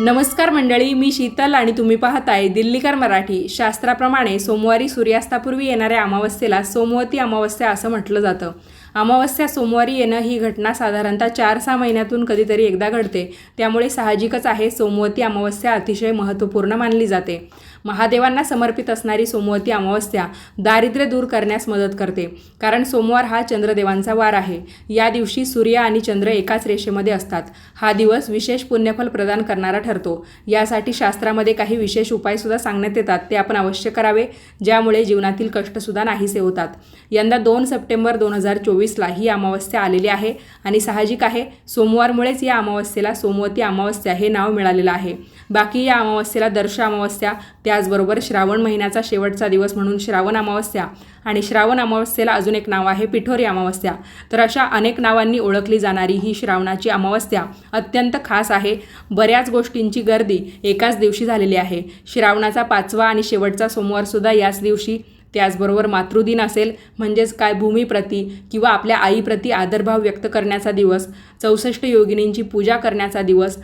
नमस्कार मंडळी मी शीतल आणि तुम्ही पाहताय दिल्लीकर मराठी. शास्त्राप्रमाणे सोमवारी सूर्यास्तापूर्वी येणाऱ्या अमावस्येला सोमवती अमावस्या असं म्हटलं जातं. अमावस्या सोमवारी येणं ही घटना साधारणतः चार सहा महिन्यातून कधीतरी एकदा घडते. त्यामुळे साहजिकच आहे सोमवती अमावस्या अतिशय महत्त्वपूर्ण मानली जाते. महादेवांना समर्पित असणारी सोमवती अमावस्या दारिद्र्य दूर करण्यास मदत करते. कारण सोमवार हा चंद्रदेवांचा वार आहे. या दिवशी सूर्य आणि चंद्र एकाच रेषेमध्ये असतात. हा दिवस विशेष पुण्यफल प्रदान करणारा ठरतो. यासाठी शास्त्रामध्ये काही विशेष उपायसुद्धा सांगण्यात येतात. ते आपण अवश्य करावे ज्यामुळे जीवनातील कष्टसुद्धा नाहीसे होतात. यंदा दोन सप्टेंबर दोन हजार चोवीसला ही अमावस्या आलेली आहे आणि साहजिक आहे सोमवारमुळेच या अमावस्येला सोमवती अमावस्या हे नाव मिळालेलं आहे. बाकी या अमावस्येला दर्श अमावस्या त्याचबरोबर श्रावण महिन्याचा शेवटचा दिवस म्हणून श्रावण अमावस्या आणि श्रावण अमावस्येला अजून एक नाव आहे पिठोरी अमावस्या. तर अशा अनेक नावांनी ओळखली जाणारी ही श्रावणाची अमावस्या अत्यंत खास आहे. बऱ्याच गोष्टींची गर्दी एकाच दिवशी झालेली आहे. श्रावणाचा पाचवा आणि शेवटचा सोमवारसुद्धा याच दिवशी. त्याचबरोबर मातृदिन असेल म्हणजेच काय भूमीप्रती किंवा आपल्या आईप्रती आदरभाव व्यक्त करण्याचा दिवस चौसष्ट योगिनींची पूजा करण्याचा दिवस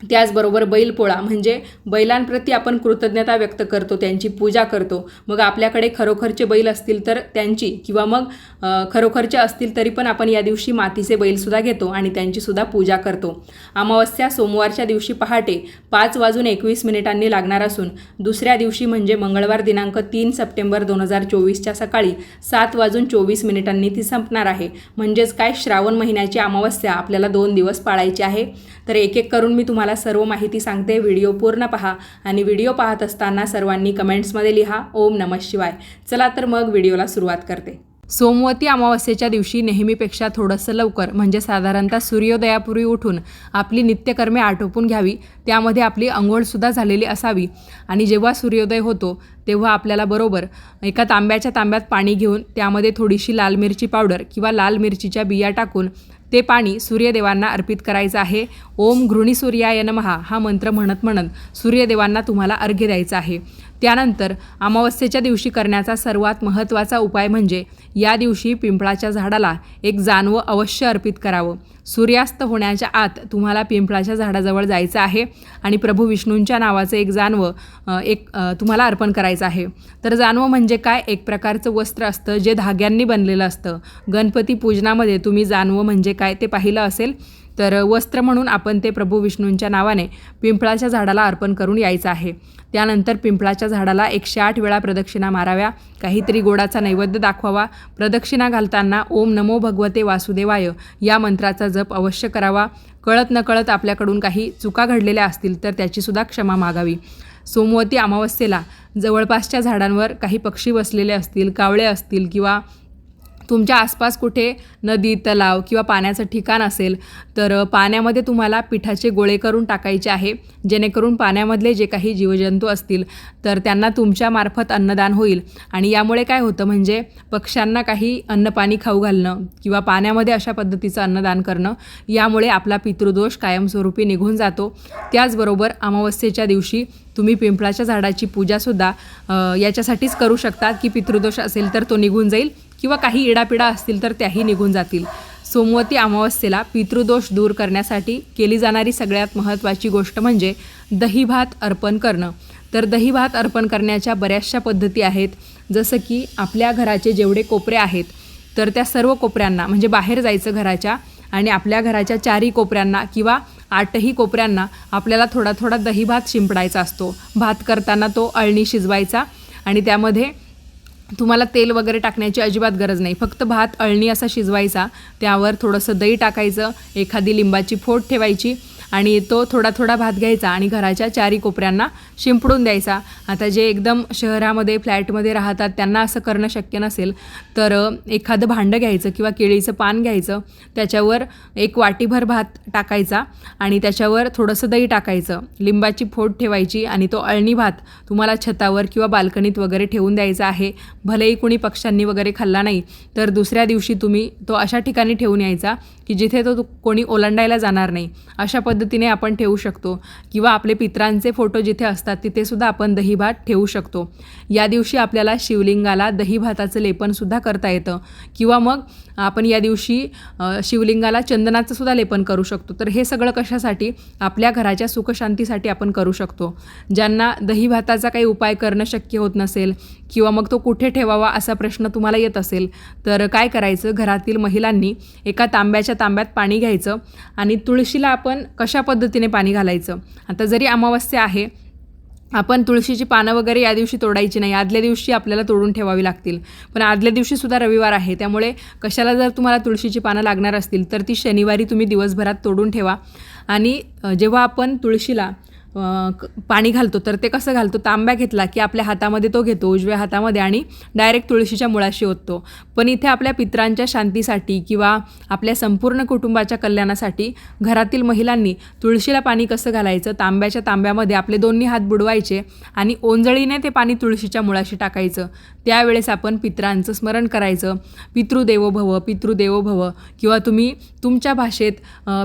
त्याचबरोबर बैलपोळा म्हणजे बैलांप्रती आपण कृतज्ञता व्यक्त करतो त्यांची पूजा करतो. मग आपल्याकडे खरोखरचे बैल असतील तर त्यांची किंवा मग खरोखरचे असतील तरी पण आपण या दिवशी मातीचे बैलसुद्धा घेतो आणि त्यांचीसुद्धा पूजा करतो. अमावस्या सोमवारच्या दिवशी पहाटे पाच वाजून एकवीस मिनिटांनी लागणार असून दुसऱ्या दिवशी म्हणजे मंगळवार दिनांक तीन सप्टेंबर दोन हजार चोवीसच्या सकाळी सात वाजून चोवीस मिनिटांनी ती संपणार आहे. म्हणजेच काय श्रावण महिन्याची अमावस्या आपल्याला दोन दिवस पाळायची आहे. तर एक एक करून मी तुम्हाला सर्व माहिती सांगते. व्हिडिओ पूर्ण पहा आणि व्हिडिओ पाहत असताना सर्वांनी कमेंट्समध्ये लिहा. ओम नमः शिवाय. चला तर मग व्हिडिओला सुरुवात करते. सोमवती अमावस्येच्या दिवशी नेहमीपेक्षा थोडंसं लवकर म्हणजे साधारणतः सूर्योदयापूर्वी उठून आपली नित्यकर्मे आटोपून घ्यावी. त्यामध्ये आपली अंघोळसुद्धा झालेली असावी. आणि जेव्हा सूर्योदय होतो तेव्हा आपल्याला बरोबर एका तांब्याच्या तांब्यात पाणी घेऊन त्यामध्ये थोडीशी लाल मिरची पावडर किंवा लाल मिरचीच्या बिया टाकून ते पाणी सूर्यदेवांना अर्पित करायचं आहे. ओम घृणी सूर्याय नमहा हा मंत्र म्हणत म्हणत सूर्यदेवांना तुम्हाला अर्घ्य द्यायचा आहे. त्यानंतर अमावस्येच्या दिवशी करण्याचा सर्वात महत्त्वाचा उपाय म्हणजे या दिवशी पिंपळाच्या झाडाला एक जानवं अवश्य अर्पित करावं. सूर्यास्त होण्याच्या आत तुम्हाला पिंपळाच्या झाडाजवळ जायचं आहे आणि प्रभू विष्णूंच्या नावाचं एक जानवं एक तुम्हाला अर्पण करायचं आहे. तर जानवं म्हणजे काय? एक प्रकारचं वस्त्र असतं जे धाग्यांनी बनलेलं असतं. गणपती पूजनामध्ये तुम्ही जानवं म्हणजे काय ते पाहिलं असेल? तर वस्त्र म्हणून आपण ते प्रभू विष्णूंच्या नावाने पिंपळाच्या झाडाला अर्पण करून यायचं आहे. त्यानंतर पिंपळाच्या झाडाला एकशे आठ वेळा प्रदक्षिणा माराव्या. काहीतरी गोडाचा नैवेद्य दाखवावा. प्रदक्षिणा घालताना ओम नमो भगवते वासुदेवाय या मंत्राचा जप अवश्य करावा. कळत नकळत आपल्याकडून काही चुका घडलेल्या असतील तर त्याचीसुद्धा क्षमा मागावी. सोमवती अमावस्येला जवळपासच्या झाडांवर काही पक्षी बसलेले असतील कावळे असतील किंवा तुमच्या आसपास कुठे नदी तलाव किंवा पाण्याचं ठिकाण असेल तर पाण्यामध्ये तुम्हाला पिठाचे गोळे करून टाकायचे आहे. जेणेकरून पाण्यामधले जे काही जीवजंतू असतील तर त्यांना तुमच्यामार्फत अन्नदान होईल. आणि यामुळे काय होतं म्हणजे पक्ष्यांना काही अन्नपाणी खाऊ घालणं किंवा पाण्यामध्ये अशा पद्धतीचं अन्नदान करणं यामुळे आपला पितृदोष कायमस्वरूपी निघून जातो. त्याचबरोबर अमावस्येच्या दिवशी तुम्ही पिंपळाच्या झाडाची पूजासुद्धा याच्यासाठीच करू शकतात की पितृदोष असेल तर तो निघून जाईल. किंवा काही इडापिडा असतील तर त्याही निघून जातील. सोमवती अमावस्येला पितृदोष दूर करण्यासाठी केली जाणारी सगळ्यात महत्त्वाची गोष्ट म्हणजे दही भात अर्पण करणं. तर दही भात अर्पण करण्याच्या बऱ्याचशा पद्धती आहेत. जसं की आपल्या घराचे जेवढे कोपरे आहेत तर त्या सर्व कोपऱ्यांना म्हणजे बाहेर जायचं घराच्या आणि आपल्या घराच्या चारही कोपऱ्यांना किंवा आठही कोपऱ्यांना आपल्याला थोडा थोडा दही भात शिंपडायचा असतो. भात करताना तो अळणी शिजवायचा आणि त्यामध्ये तुम्हाला तेल वगैरे टाकण्याची अजिबात गरज नाही. फक्त भात अळणी असा शिजवायचा त्यावर थोडंसं दही टाकायचं एखादी लिंबाची फोड ठेवायची आणि तो थोडा थोडा भात घ्यायचा आणि घराच्या चारी कोपऱ्यांना शिंपडून द्यायचा. आता जे एकदम शहरामध्ये फ्लॅटमध्ये राहतात त्यांना असं करणं शक्य नसेल तर एखादं भांडं घ्यायचं किंवा केळीचं पान घ्यायचं त्याच्यावर एक वाटीभर भात टाकायचा आणि त्याच्यावर थोडंसं दही टाकायचं. लिंबाची फोड ठेवायची आणि तो अळणी भात तुम्हाला छतावर किंवा बाल्कनीत वगैरे ठेवून द्यायचा आहे. भलेही कोणी पक्ष्यांनी वगैरे खाल्ला नाही तर दुसऱ्या दिवशी तुम्ही तो अशा ठिकाणी ठेवून यायचा की जिथे तो कोणी ओलांडायला जाणार नाही. अशा पद्धतीने आपण ठेवू शकतो. किंवा आपले पित्रांचे फोटो जिथे असतात तिथेसुद्धा आपण दहीभात ठेवू शकतो. या दिवशी आपल्याला शिवलिंगाला दही भाताचं लेपनसुद्धा करता येतं. किंवा मग आपण या दिवशी शिवलिंगाला चंदनाचं सुद्धा लेपन करू शकतो. तर हे सगळं कशासाठी? आपल्या घराच्या सुखशांतीसाठी आपण करू शकतो. ज्यांना दही भाताचा काही उपाय करणं शक्य होत नसेल किंवा मग तो कुठे ठेवावा असा प्रश्न तुम्हाला येत असेल तर काय करायचं? घरातील महिलांनी एका तांब्याच्या तांब्यात पाणी घ्यायचं आणि तुळशीला आपण कशा पद्धतीने पाणी घालायचं? आता जरी अमावस्या आहे आपण तुळशीची पानं वगैरे या दिवशी तोडायची नाही. आदल्या दिवशी आपल्याला तोडून ठेवावी लागतील. पण आदल्या दिवशी सुद्धा रविवार आहे. त्यामुळे कशाला जर तुम्हाला तुळशीची पानं लागणार असतील तर ती शनिवारी तुम्ही दिवसभरात तोडून ठेवा. आणि जेव्हा आपण तुळशीला पाणी घालतो. तर ते कसं घालतो? तांब्या घेतला की आपल्या हातामध्ये तो घेतो उजव्या हातामध्ये आणि डायरेक्ट तुळशीच्या मुळाशी ओततो. पण इथे आपल्या पित्रांच्या शांतीसाठी किंवा आपल्या संपूर्ण कुटुंबाच्या कल्याणासाठी घरातील महिलांनी तुळशीला पाणी कसं घालायचं? तांब्याच्या तांब्यामध्ये आपले दोन्ही हात बुडवायचे आणि ओंजळीने ते पाणी तुळशीच्या मुळाशी टाकायचं. त्यावेळेस आपण पित्रांचं स्मरण करायचं. पितृदेवो भव पितृदेवो भव किंवा तुम्ही तुमच्या भाषेत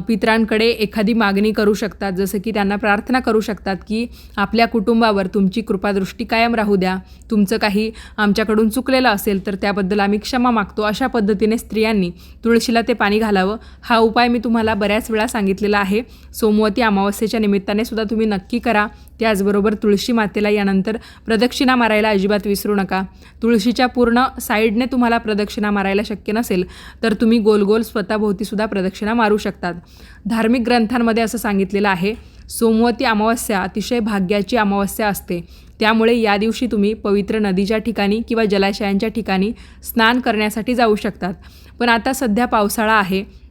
पित्रांकडे एखादी मागणी करू शकतात जसं की त्यांना प्रार्थना करू करू शकतात की आपल्या कुटुंबावर तुमची कृपादृष्टी कायम राहू द्या. तुमचं काही आमच्याकडून चुकलेलं असेल तर त्याबद्दल आम्ही क्षमा मागतो. अशा पद्धतीने स्त्रियांनी तुळशीला ते पाणी घालावं. हा उपाय मी तुम्हाला बऱ्याच वेळा सांगितलेला आहे. सोमवती अमावस्येच्या निमित्ताने सुद्धा तुम्ही नक्की करा. त्याचबरोबर तुळशी मातेला यानंतर प्रदक्षिणा मारायला अजिबात विसरू नका. तुळशीच्या पूर्ण साईडने तुम्हाला प्रदक्षिणा मारायला शक्य नसेल तर तुम्ही गोल गोल स्वतःभोवतीसुद्धा प्रदक्षिणा मारू शकतात. धार्मिक ग्रंथांमध्ये असं सांगितलेलं आहे. सोमवती अमावस्या अतिशय भाग्याची अमावस्या असते. त्यामुळे या दिवशी तुम्ही पवित्र नदीच्या ठिकाणी किंवा जलाशयांच्या ठिकाणी स्नान करण्यासाठी जाऊ शकतात. पण आता सध्या पावसाळा आहे.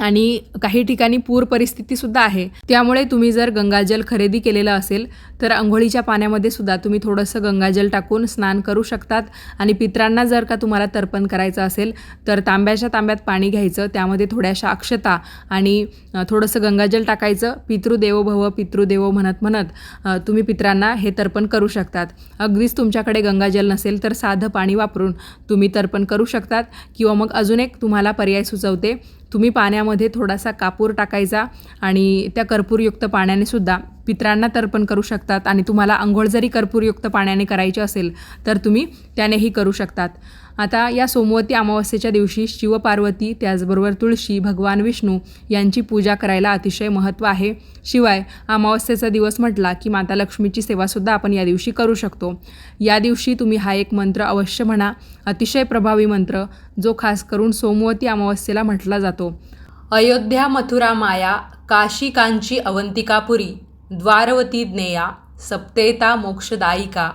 आणि काही ठिकाणी पूर परिस्थितीसुद्धा आहे. त्यामुळे तुम्ही जर गंगाजल खरेदी केलेलं असेल तर आंघोळीच्या पाण्यामध्ये सुद्धा तुम्ही थोडंसं गंगाजल टाकून स्नान करू शकतात. आणि पित्रांना जर का तुम्हाला तर्पण करायचं असेल तर तांब्याच्या तांब्यात पाणी घ्यायचं त्यामध्ये थोड्याशा अक्षता आणि थोडंसं गंगाजल टाकायचं. पितृदेवो भव पितृदेवो म्हणत म्हणत तुम्ही पित्रांना हे तर्पण करू शकतात. अगदीच तुमच्याकडे गंगाजल नसेल तर साधं पाणी वापरून तुम्ही तर्पण करू शकतात. किंवा मग अजून एक तुम्हाला पर्याय सुचवते तुम्ही पाण्यामध्ये थोडासा कापूर टाकायचा आणि त्या कर्पूरयुक्त पाण्याने सुद्धा पित्रांना तर्पण करू शकतात. आणि तुम्हाला आंघोळ जरी कर्पूरयुक्त पाण्याने करायची असेल तर तुम्ही त्यानेही करू शकतात. आता या सोमवती अमावस्येच्या दिवशी शिवपार्वती त्याचबरोबर तुळशी भगवान विष्णू यांची पूजा करायला अतिशय महत्त्व आहे. शिवाय अमावस्येचा दिवस म्हटला की माता लक्ष्मीची सेवासुद्धा आपण या दिवशी करू शकतो. या दिवशी तुम्ही हा एक मंत्र अवश्य म्हणा. अतिशय प्रभावी मंत्र जो खास करून सोमवती अमावस्येला म्हटला जातो. अयोध्या मथुरा माया काशी कांची अवंतिकापुरी द्वारवती ज्ञेया सप्तेता मोक्षदायिका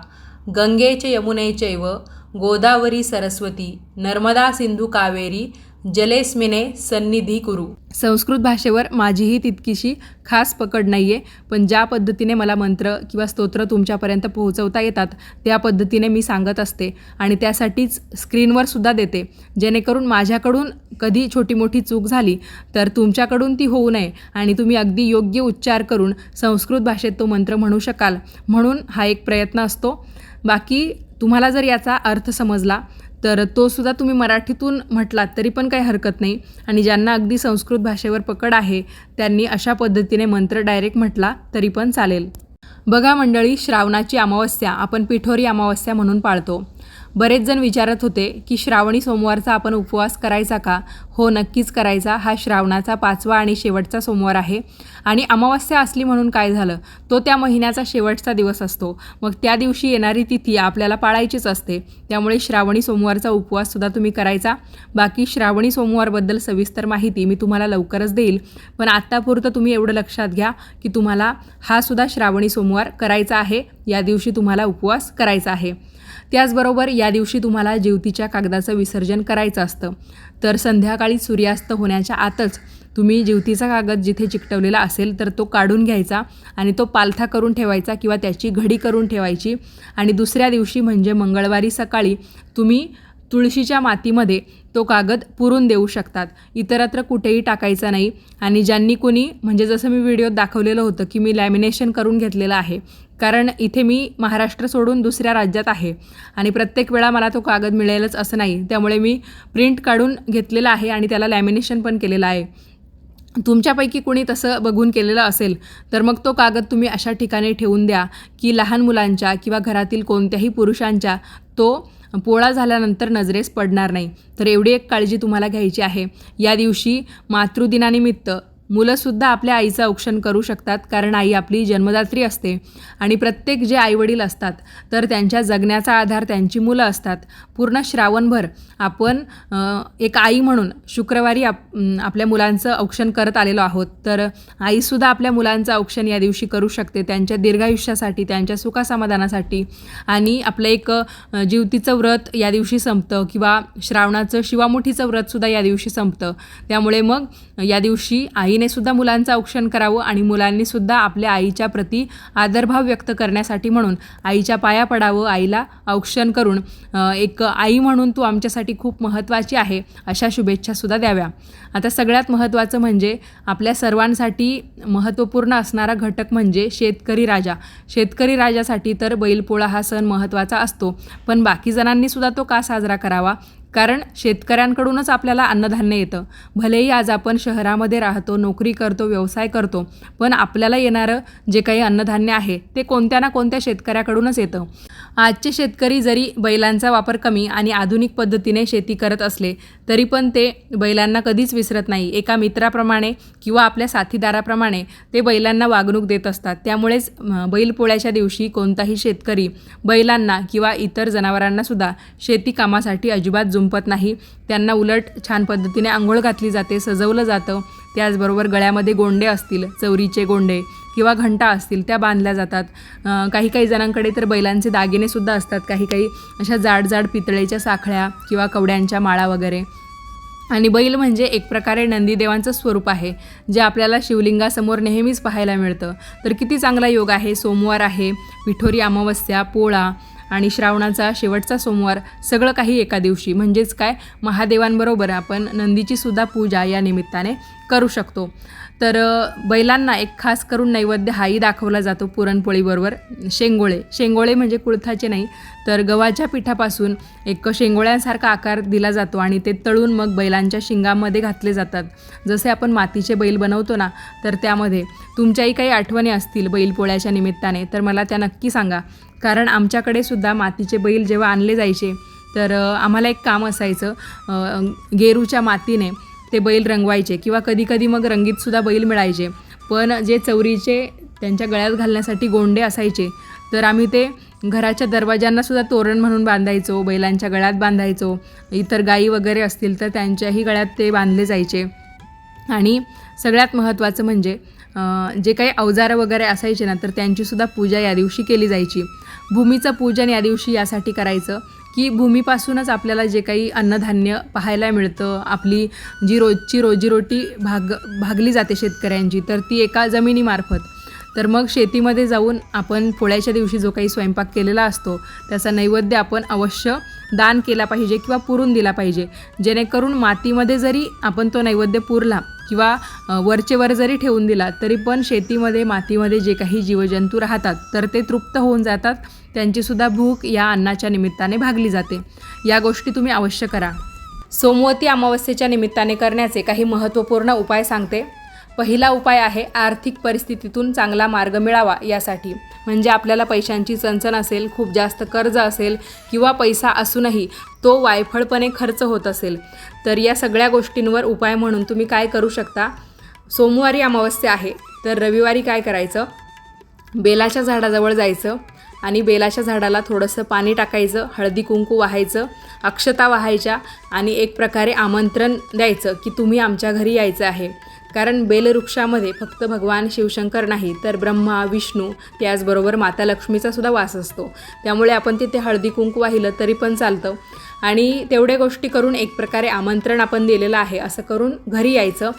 गंगेचे यमुनेचैव गोदावरी सरस्वती नर्मदा सिंधू कावेरी जलेस्मिने सन्निधी कुरु. संस्कृत भाषेवर माझीही तितकीशी खास पकड नाही आहे पण ज्या पद्धतीने मला मंत्र किंवा स्तोत्र तुमच्यापर्यंत पोहोचवता येतात त्या पद्धतीने मी सांगत असते आणि त्यासाठीच स्क्रीनवर सुद्धा देते. जेणेकरून माझ्याकडून कधी छोटी मोठी चूक झाली तर तुमच्याकडून ती होऊ नये आणि तुम्ही अगदी योग्य उच्चार करून संस्कृत भाषेत तो मंत्र म्हणू शकाल. म्हणून हा एक प्रयत्न असतो. बाकी तुम्हाला जर याचा अर्थ समजला तर तो सुद्धा तुम्ही मराठीतून म्हटलात तरी पण काही हरकत नाही. आणि ज्यांना अगदी संस्कृत भाषेवर पकड आहे त्यांनी अशा पद्धतीने मंत्र डायरेक्ट म्हटला तरी पण चालेल. बघा मंडळी श्रावणाची अमावस्या आपण पिठोरी अमावस्या म्हणून पाळतो. बरेच जण विचारत होते की श्रावणी सोमवारचा आपण उपवास करायचा का? हो नक्कीच करायचा. हा श्रावणाचा पाचवा आणि शेवटचा सोमवार आहे. आणि अमावस्या असली म्हणून काय झालं? तो त्या महिन्याचा शेवटचा दिवस असतो. मग त्या दिवशी येणारी तिथी आपल्याला पाळायचीच असते. त्यामुळे श्रावणी सोमवारचा उपवाससुद्धा तुम्ही करायचा. बाकी श्रावणी सोमवारबद्दल सविस्तर माहिती मी तुम्हाला लवकरच देईल. पण आत्तापुरतं तुम्ही एवढं लक्षात घ्या की तुम्हाला हा सुद्धा श्रावणी सोमवार करायचा आहे. या दिवशी तुम्हाला उपवास करायचा आहे. त्याचबरोबर या दिवशी तुम्हाला जेवतीच्या कागदाचं विसर्जन करायचं असतं. तर संध्याकाळी सूर्यास्त होण्याच्या आतच तुम्ही जेवतीचा कागद जिथे चिकटवलेला असेल तर तो काढून घ्यायचा आणि तो पालथा करून ठेवायचा किंवा त्याची घडी करून ठेवायची. आणि दुसऱ्या दिवशी म्हणजे मंगळवारी सकाळी तुम्ही तुळशीच्या मातीमध्ये तो कागद पुरून देऊ शकतात. इतरत्र कुठेही टाकायचा नाही. आणि ज्यांनी कोणी म्हणजे जसं मी व्हिडिओत दाखवलेलं होतं की मी लॅमिनेशन करून घेतलेलं आहे. कारण इथे मी महाराष्ट्र सोडून दुसऱ्या राज्यात आहे. आणि प्रत्येक वेळा मला तो कागद मिळेलच असं नाही. त्यामुळे मी प्रिंट काढून घेतलेला आहे आणि त्याला लॅमिनेशन पण केलेलं आहे. तुमच्यापैकी कोणी तसं बघून केलेलं असेल तर मग तो कागद तुम्ही अशा ठिकाणी ठेवून द्या की लहान मुलांच्या किंवा घरातील कोणत्याही पुरुषांच्या तो पोळा झाल्यानंतर नजरेस पडणार नाही. तर एवढी एक काळजी तुम्हाला घ्यायची आहे. या दिवशी मातृदिनानिमित्त मुलंसुद्धा आपल्या आईचं औक्षण करू शकतात कारण आई आपली जन्मदात्री असते. आणि प्रत्येक जे आईवडील असतात तर त्यांच्या जगण्याचा आधार त्यांची मुलं असतात. पूर्ण श्रावणभर आपण एक आई म्हणून शुक्रवारी आप आपल्या मुलांचं औक्षण करत आलेलो आहोत. तर आईसुद्धा आपल्या मुलांचं औक्षण या दिवशी करू शकते. त्यांच्या दीर्घायुष्यासाठी त्यांच्या सुखासमाधानासाठी आणि आपलं एक जीवतीचं व्रत या दिवशी संपतं किंवा श्रावणाचं शिवामुठीचं व्रतसुद्धा या दिवशी संपतं. त्यामुळे मग या दिवशी आई आईने सुद्धा मुलांचं औक्षण करावं आणि मुलांनी सुद्धा आपल्या आईच्या प्रती आदरभाव व्यक्त करण्यासाठी म्हणून आईच्या पाया पडावं आईला औक्षण करून एक आई म्हणून तू आमच्यासाठी खूप महत्त्वाची आहे अशा शुभेच्छासुद्धा द्याव्या. आता सगळ्यात महत्त्वाचं म्हणजे आपल्या सर्वांसाठी महत्त्वपूर्ण असणारा घटक म्हणजे शेतकरी राजा. शेतकरी राजासाठी तर बैलपोळा हा सण महत्त्वाचा असतो पण बाकी जणांनी सुद्धा तो का साजरा करावा? कारण शेतकऱ्यांकडूनच आपल्याला अन्नधान्य येतं. भलेही आज आपण शहरामध्ये राहतो नोकरी करतो व्यवसाय करतो पण आपल्याला येणारं जे काही अन्नधान्य आहे ते कोणत्या ना कोणत्या शेतकऱ्याकडूनच येतं. आजचे शेतकरी जरी बैलांचा वापर कमी आणि आधुनिक पद्धतीने शेती करत असले तरी पण ते बैलांना कधीच विसरत नाही. एका मित्राप्रमाणे किंवा आपल्या साथीदाराप्रमाणे ते बैलांना वागणूक देत असतात. त्यामुळेच बैलपोळ्याच्या दिवशी कोणताही शेतकरी बैलांना किंवा इतर जनावरांनासुद्धा शेती कामासाठी अजिबात जुंपत नाही. त्यांना उलट छान पद्धतीने आंघोळ घातली जाते सजवलं जातं त्याचबरोबर गळ्यामध्ये गोंडे असतील चवरीचे गोंडे किंवा घंटा असतील त्या बांधल्या जातात. काही काही जणांकडे तर बैलांचे दागिनेसुद्धा असतात. काही काही अशा जाड जाड पितळेच्या साखळ्या किंवा कवड्यांच्या माळा वगैरे. आणि बैल म्हणजे एक प्रकारे नंदीदेवांचं स्वरूप आहे जे आपल्याला शिवलिंगासमोर नेहमीच पाहायला मिळतं. तर किती चांगला योग आहे. सोमवार आहे पिठोरी अमावस्या पोळा आणि श्रावणाचा शेवटचा सोमवार सगळं काही एका दिवशी. म्हणजेच काय? महादेवांबरोबर आपण नंदीची सुद्धा पूजा या निमित्ताने करू शकतो. तर बैलांना एक खास करून नैवेद्य हाही दाखवला जातो पुरणपोळीबरोबर. शेंगोळे. शेंगोळे म्हणजे कुळथाचे नाही तर गव्हाच्या पिठापासून एक शेंगोळ्यांसारखा आकार दिला जातो आणि ते तळून मग बैलांच्या शिंगामध्ये घातले जातात. जसे आपण मातीचे बैल बनवतो ना तर त्यामध्ये तुमच्याही काही आठवणी असतील बैलपोळ्याच्या निमित्ताने तर मला त्या नक्की सांगा. कारण आमच्याकडे सुद्धा मातीचे बैल जेव्हा आणले जायचे तर आम्हाला एक काम असायचं गेरूच्या मातीने ते बैल रंगवायचे किंवा कधीकधी मग रंगीतसुद्धा बैल मिळायचे. पण जे चौरीचे त्यांच्या गळ्यात घालण्यासाठी गोंडे असायचे तर आम्ही ते घराच्या दरवाजांना सुद्धा तोरण म्हणून बांधायचो बैलांच्या गळ्यात बांधायचो. इतर गायी वगैरे असतील तर त्यांच्याही गळ्यात ते बांधले जायचे. आणि सगळ्यात महत्त्वाचं म्हणजे जे काही अवजारं वगैरे असायचे ना तर त्यांचीसुद्धा पूजा या दिवशी केली जायची. भूमीचं पूजन या दिवशी यासाठी करायचं. की भूमीपासूनच आपल्याला जे काही अन्नधान्य पाहायला मिळतं आपली जी रोजची रोजीरोटी भाग भागली जाते शेतकऱ्यांची तर ती एका जमिनीमार्फत. तर मग शेतीमध्ये जाऊन आपण पोळ्याच्या दिवशी जो काही स्वयंपाक केलेला असतो त्याचा नैवेद्य आपण अवश्य दान केला पाहिजे किंवा पुरून दिला पाहिजे. जेणेकरून मातीमध्ये जरी आपण तो नैवेद्य पुरला किंवा वरचेवर वरचे वर जरी ठेवून दिला तरी पण शेतीमध्ये मातीमध्ये जे काही जीवजंतू राहतात तर ते तृप्त होऊन जातात. त्यांचीसुद्धा भूक या अन्नाच्या निमित्ताने भागली जाते. या गोष्टी तुम्ही अवश्य करा. सोमवती अमावस्येच्या निमित्ताने करण्याचे काही महत्त्वपूर्ण उपाय सांगते. पहिला उपाय आहे आर्थिक परिस्थितीतून चांगला मार्ग मिळावा यासाठी. म्हणजे आपल्याला पैशांची चणचण असेल खूप जास्त कर्ज असेल किंवा पैसा असूनही तो वायफळपणे खर्च होत असेल. तर या सगळ्या गोष्टींवर उपाय म्हणून तुम्ही काय करू शकता? सोमवारी अमावस्या आहे तर रविवारी काय करायचं? बेलाच्या झाडाजवळ जायचं. आणि बेलाच्या झाडाला थोडंसं पाणी टाकायचं हळदी कुंकू वाहायचं अक्षता वाहायच्या आणि एक प्रकारे आमंत्रण द्यायचं की तुम्ही आमच्या घरी यायचं आहे. कारण बेलवृक्षामध्ये फक्त भगवान शिवशंकर नाही तर ब्रह्मा विष्णू त्याचबरोबर माता लक्ष्मीचा सुद्धा वास असतो. त्यामुळे आपण तिथे हळदी कुंकू वाहिलं तरी पण चालतं. आणि तेवढ्या गोष्टी करून एक प्रकारे आमंत्रण आपण दिलेलं आहे असं करून घरी यायचं.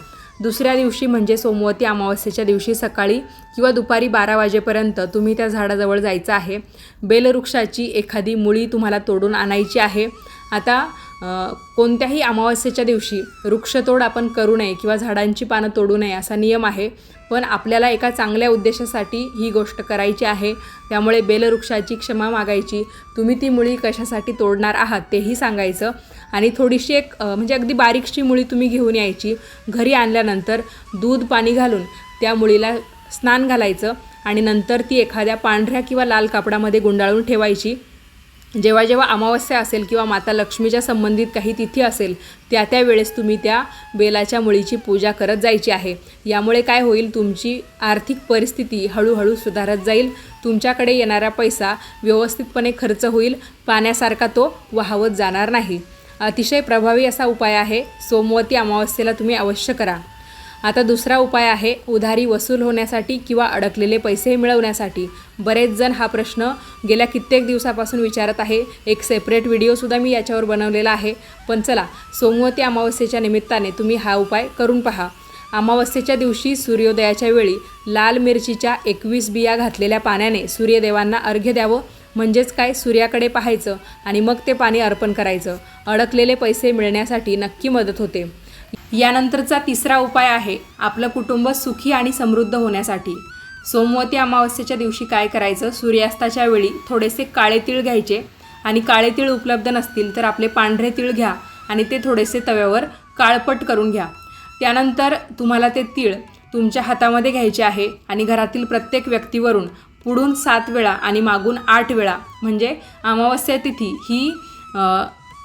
दुसऱ्या दिवशी म्हणजे सोमवती अमावस्येच्या दिवशी सकाळी किंवा दुपारी बारा वाजेपर्यंत तुम्ही त्या झाडाजवळ जायचं आहे. बेलवृक्षाची एखादी मुळी तुम्हाला तोडून आणायची आहे. आता कोणत्याही अमावस्येच्या दिवशी वृक्षतोड आपण करू नये किंवा झाडांची पानं तोडू नये असा नियम आहे. पण आपल्याला एका चांगल्या उद्देशासाठी ही गोष्ट करायची आहे. त्यामुळे बेलवृक्षाची क्षमा मागायची. तुम्ही ती मुळी कशासाठी तोडणार आहात तेही सांगायचं. आणि थोडीशी एक म्हणजे अगदी बारीकशी मुळी तुम्ही घेऊन यायची. घरी आणल्यानंतर दूध पाणी घालून त्या मुळीला स्नान घालायचं. आणि नंतर ती एखाद्या पांढऱ्या किंवा लाल कापडामध्ये गुंडाळून ठेवायची. जेव्हा जेव्हा अमावस्या असेल किंवा माता लक्ष्मीच्या संबंधित काही तिथी असेल त्या त्या वेळेस तुम्ही त्या बेलाच्या मुळीची पूजा करत जायची आहे. यामुळे काय होईल तुमची आर्थिक परिस्थिती हळूहळू सुधारत जाईल तुमच्याकडे येणारा पैसा व्यवस्थितपणे खर्च होईल पाण्यासारखा तो वाहवत जाणार नाही. अतिशय प्रभावी असा उपाय आहे सोमवती अमावस्येला तुम्ही अवश्य करा. आता दुसरा उपाय आहे उधारी वसूल होण्यासाठी किंवा अडकलेले पैसे मिळवण्यासाठी. बरेच जण हा प्रश्न गेल्या कित्येक दिवसापासून विचारत आहे. एक सेपरेट व्हिडिओसुद्धा मी याच्यावर बनवलेला आहे. पण चला सोमवती अमावस्येच्या निमित्ताने तुम्ही हा उपाय करून पहा. अमावस्येच्या दिवशी सूर्योदयाच्या वेळी लाल मिरचीच्या एकवीस बिया घातलेल्या पाण्याने सूर्यदेवांना अर्घ्य द्यावं. म्हणजेच काय? सूर्याकडे पाहायचं आणि मग ते पाणी अर्पण करायचं. अडकलेले पैसे मिळण्यासाठी नक्की मदत होते. यानंतरचा तिसरा उपाय आहे आपलं कुटुंब सुखी आणि समृद्ध होण्यासाठी. सोमवती अमावस्येच्या दिवशी काय करायचं? सूर्यास्ताच्या वेळी थोडेसे काळे तीळ घ्यायचे. आणि काळे तीळ उपलब्ध नसतील तर आपले पांढरे तीळ घ्या आणि ते थोडेसे तव्यावर काळपट करून घ्या. त्यानंतर तुम्हाला ते तीळ तुमच्या हातामध्ये घ्यायचे आहे आणि घरातील प्रत्येक व्यक्तीवरून पुढून सात वेळा आणि मागून आठ वेळा. म्हणजे अमावस्या तिथी ही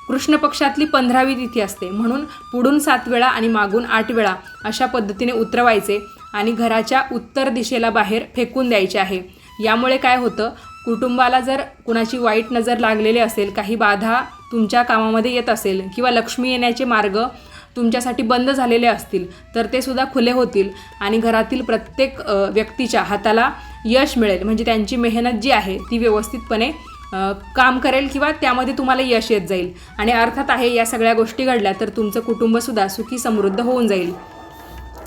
कृष्ण पक्षातली पंधरावी तिथी असते. म्हणून पुढून सात वेळा आणि मागून आठ वेळा अशा पद्धतीने उतरवायचे आणि घराच्या उत्तर दिशेला बाहेर फेकून द्यायचे आहे. यामुळे काय होतं? कुटुंबाला जर कुणाची वाईट नजर लागलेली असेल काही बाधा तुमच्या कामामध्ये येत असेल किंवा लक्ष्मी येण्याचे मार्ग तुमच्यासाठी बंद झालेले असतील तर ते सुद्धा खुले होतील आणि घरातील प्रत्येक व्यक्तीच्या हाताला यश मिळेल. म्हणजे त्यांची मेहनत जी आहे ती व्यवस्थितपणे काम करेल किंवा त्यामध्ये तुम्हाला यश येत जाईल. आणि अर्थात आहे या सगळ्या गोष्टी घडल्या तर तुमचं कुटुंबसुद्धा सुखी समृद्ध होऊन जाईल.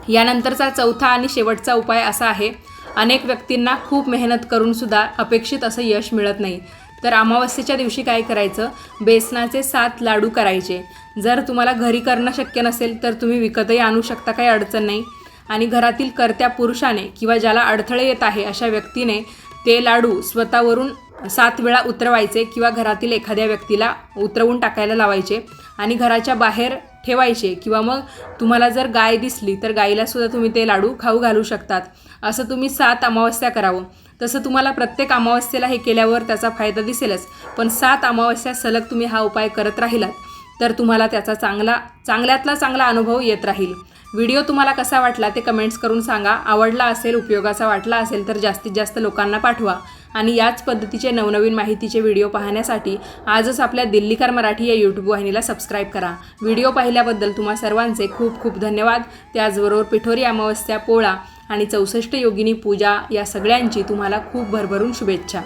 यानंतरचा चौथा आणि शेवटचा उपाय असा आहे अनेक व्यक्तींना खूप मेहनत करूनसुद्धा अपेक्षित असं यश मिळत नाही. तर अमावस्येच्या दिवशी काय करायचं? बेसनाचे सात लाडू करायचे. जर तुम्हाला घरी करणं शक्य नसेल तर तुम्ही विकतही आणू शकता काही अडचण नाही. आणि घरातील कर्त्या पुरुषाने किंवा ज्याला अडथळे येत आहे अशा व्यक्तीने ते लाडू स्वतःवरून सात वेळा उतरवायचे किंवा घरातील एखाद्या व्यक्तीला उतरवून टाकायला लावायचे आणि घराच्या बाहेर ठेवायचे किंवा मग तुम्हाला जर गाय दिसली तर गाईलासुद्धा तुम्ही ते लाडू खाऊ घालू शकतात. असं तुम्ही सात अमावस्या करावं. तसं तुम्हाला प्रत्येक अमावस्येला हे केल्यावर त्याचा फायदा दिसेलच. पण सात अमावस्या सलग तुम्ही हा उपाय करत राहिलात तर तुम्हाला त्याचा चांगला चांगल्यातला चांगला अनुभव येत राहील. व्हिडिओ तुम्हाला कसा वाटला ते कमेंट्स करून सांगा. आवडला असेल उपयोगाचा वाटला असेल तर जास्तीत जास्त लोकांना पाठवा. आणि याच पद्धतीचे नवनवीन माहितीचे व्हिडिओ पाहण्यासाठी आजच आपल्या दिल्लीकर मराठी या यूट्यूब वाहिनीला सबस्क्राईब करा. व्हिडिओ पाहिल्याबद्दल तुम्हा सर्वांचे खूप खूप धन्यवाद. त्याचबरोबर पिठोरी अमावस्या पोळा आणि चौसष्ट योगिनी पूजा या सगळ्यांची तुम्हाला खूप भरभरून शुभेच्छा.